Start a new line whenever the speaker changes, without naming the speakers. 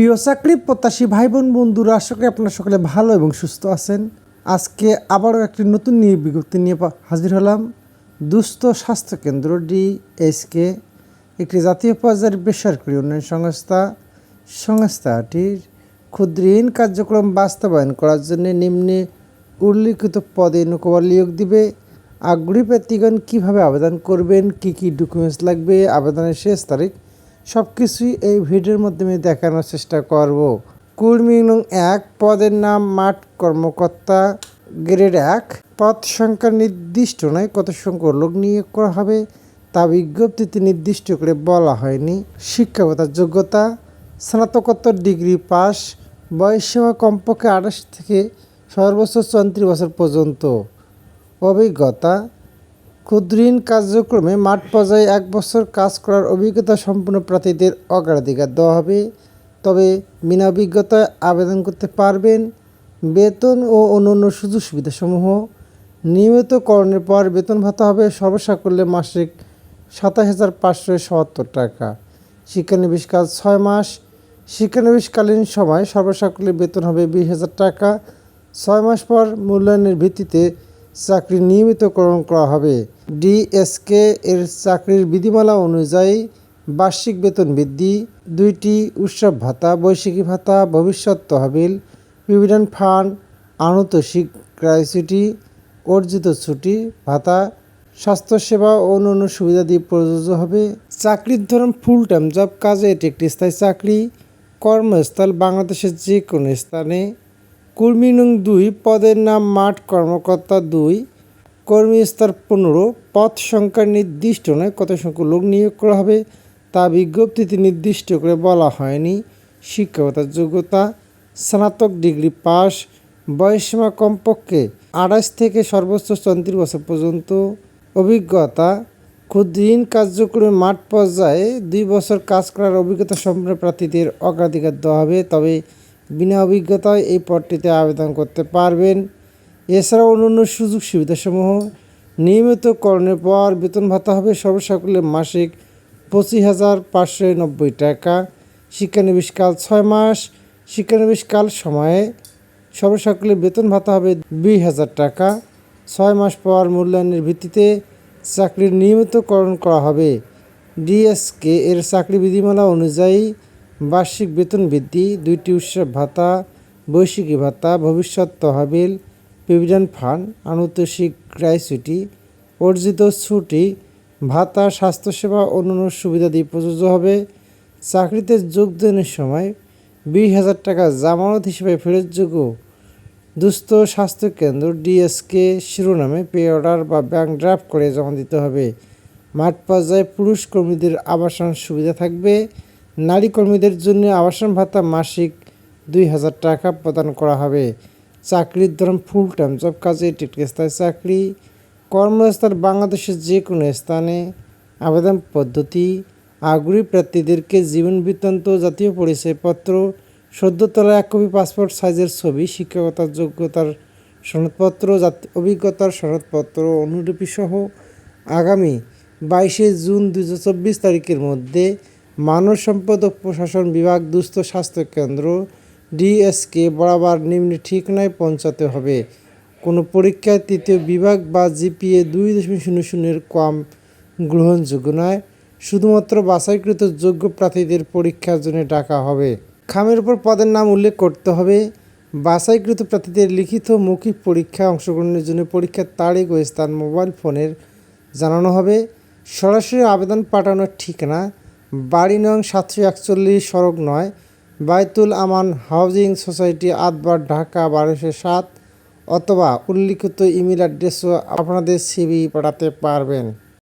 প্রিয় চাকরি প্রত্যাশী ভাই বোন বন্ধুরা, আশা করি আপনারা সকলে ভালো এবং সুস্থ আছেন। আজকে আবারও একটি নতুন নিয়ে বিজ্ঞপ্তি নিয়ে হাজির হলাম। দুস্থ স্বাস্থ্য কেন্দ্র ডিএসকে একটি জাতীয় পর্যায়ের বেসরকারি উন্নয়ন সংস্থা। সংস্থাটির ক্ষুদ্রঋণ কার্যক্রম বাস্তবায়ন করার জন্য নিম্নে উল্লিখিত পদে নৌকবার নিয়োগ দিবে। আগ্রহী প্রার্থীগণ কীভাবে আবেদন করবেন? কি কি ডকুমেন্টস লাগবে? আবেদনের শেষ তারিখ সব কিছুই এই ভিডিওর মাধ্যমে দেখানোর চেষ্টা করব। কুর্মী নং এক, পদের নাম মাঠ কর্মকর্তা, গ্রেড এক। পদ সংখ্যা নির্দিষ্ট নয়, কত সংখ্যক লোক নিয়োগ করা হবে, তা বিজ্ঞপ্তিতে নির্দিষ্ট করে বলা হয়নি। শিক্ষাগতার যোগ্যতা, স্নাতকোত্তর ডিগ্রি পাস বয়সসীমা কমপক্ষে আঠাশ থেকে সর্বোচ্চ চৌত্রিশ বছর পর্যন্ত। অভিজ্ঞতা ক্ষুদ্রঋণ কার্যক্রমে মাঠ পর্যায়ে এক বছর কাজ করার অভিজ্ঞতা সম্পন্ন প্রার্থীদের অগ্রাধিকার দেওয়া হবে। তবে বিনা অভিজ্ঞতায় আবেদন করতে পারবেন বেতন ও অন্যান্য সুযোগ সুবিধাসমূহ। নিয়মিতকরণের পর বেতন ভাতা হবে সর্বসাকল্যে মাসিক সাতাশ হাজার পাঁচশো সত্তর টাকা। শিক্ষানবিশকাল ছয় মাস। শিক্ষানবিশকালীন সময় সর্বসাকল্যে বেতন হবে বিশ হাজার টাকা। ছয় মাস পর মূল্যায়নের ভিত্তিতে চাকরি নিয়মিতকরণ করা হবে। ডিএসকে এর চাকরির বিধিমালা অনুযায়ী বার্ষিক বেতন বৃদ্ধি, দুইটি উৎসব ভাতা বৈশাখী ভাতা, ভবিষ্যৎ তহবিল প্রভিডেন্ট ফান্ড, আনুতোষিক গ্র্যাচুইটি অর্জিত ছুটি, ভাতা, স্বাস্থ্যসেবা ও অন্যান্য সুবিধা দিয়ে প্রযোজ্য হবে। চাকরির ধরন ফুল টাইম জব কাজে এটি একটি স্থায়ী চাকরি। কর্মস্থল বাংলাদেশের যে কোনো স্থানে কর্মী নং দুই পদের নাম মাঠ কর্মকর্তা দুই। কর্মী স্তর পনেরো। পদ সংখ্যা নির্দিষ্ট নয়, কত সংখ্যক লোক নিয়োগ করা হবে তা বিজ্ঞপ্তিতে নির্দিষ্ট করে বলা হয়নি। শিক্ষাগতার যোগ্যতা, স্নাতক ডিগ্রি পাস বয়সসীমা কমপক্ষে আঠাশ থেকে সর্বোচ্চ চৌত্রিশ বছর পর্যন্ত। অভিজ্ঞতা, ক্ষুদ্রঋণ কার্যক্রমে মাঠ পর্যায়ে দুই বছর কাজ করার অভিজ্ঞতা সম্পন্ন প্রার্থীদের অগ্রাধিকার দেওয়া হবে। তবে বিনা অভিজ্ঞতায় এই পদটিতে আবেদন করতে পারবেন। এছাড়াও অন্যান্য সুযোগ সুবিধাসমূহ নিয়মিতকরণের পর বেতন ভাতা হবে সর্বসাকুল্যে মাসিক পঁচিশ হাজার পাঁচশো নব্বই টাকা। শিক্ষানবিশকাল ছয় মাস। শিক্ষানবিশকাল সময়ে সর্বসাকুল্যে বেতন ভাতা হবে দুই হাজার টাকা। ছয় মাস পর মূল্যায়নের ভিত্তিতে চাকরির নিয়মিতকরণ করা হবে। ডিএসকে এর চাকরি বিধিমালা অনুযায়ী বার্ষিক বেতন বৃদ্ধি, দুইটি উৎসব ভাতা বৈশাখী ভাতা, ভবিষ্যৎ তহবিল প্রভিডেন্ট ফান্ড আনুতোষিক গ্র্যাচুইটি অর্জিত ছুটি, ভাতা, স্বাস্থ্যসেবা, অন্যান্য সুবিধা দিয়ে প্রযোজ্য হবে। চাকরিতে যোগদানের সময় বিশ হাজার টাকা জামানত হিসেবে ফেরতযোগ্য দুস্থ স্বাস্থ্য কেন্দ্র ডিএসকে শিরোনামে পে অর্ডার বা ব্যাংক ড্রাফট করে জমা দিতে হবে। মাঠ পর্যায়ে পুরুষ কর্মীদের আবাসন সুবিধা থাকবে। নারী কর্মীদের জন্য আবাসন ভাতা মাসিক দুই হাজার টাকা প্রদান করা হবে। চাকরির ধরন ফুল টাইম জব কাজে এটি স্থায়ী চাকরি, কর্মস্থল বাংলাদেশের যে কোনো স্থানে, আবেদন পদ্ধতি, আগ্রহী প্রার্থীদেরকে জীবন বৃত্তান্ত জাতীয় পরিচয়পত্র সদ্য তোলা এক কপি পাসপোর্ট সাইজের ছবি শিক্ষকতার যোগ্যতার সনদপত্র, জাতি অভিজ্ঞতার সনদপত্র, অনুলিপি সহ আগামী বাইশে জুন দু হাজার চব্বিশ তারিখের মধ্যে মানব সম্পদ ও প্রশাসন বিভাগ দুস্থ স্বাস্থ্য কেন্দ্র ডিএসকে বরাবর নিম্নে ঠিক নয় পৌঁছাতে হবে। কোনো পরীক্ষায় তৃতীয় বিভাগ বা জিপিএ দুই দশমিক শূন্য শূন্যের কম গ্রহণযোগ্য নয়। শুধুমাত্র বাছাইকৃত যোগ্য প্রার্থীদের পরীক্ষার জন্য ডাকা হবে। খামের উপর পদের নাম উল্লেখ করতে হবে। বাছাইকৃত প্রার্থীদের লিখিত মৌখিক পরীক্ষা অংশগ্রহণের জন্য পরীক্ষার তারিখ ও স্থান মোবাইল ফোনের জানানো হবে। সরাসরি আবেদন পাঠানোর ঠিকানা বাড়ি নং সাতশো একচল্লিশ সড়ক নয়, বাইতুল আমান হাউজিং সোসাইটি আদবার ঢাকা বারোশো সাত অথবা উল্লিখিত ইমেল অ্যাড্রেসও আপনাদের সিবি পাঠাতে পারবেন।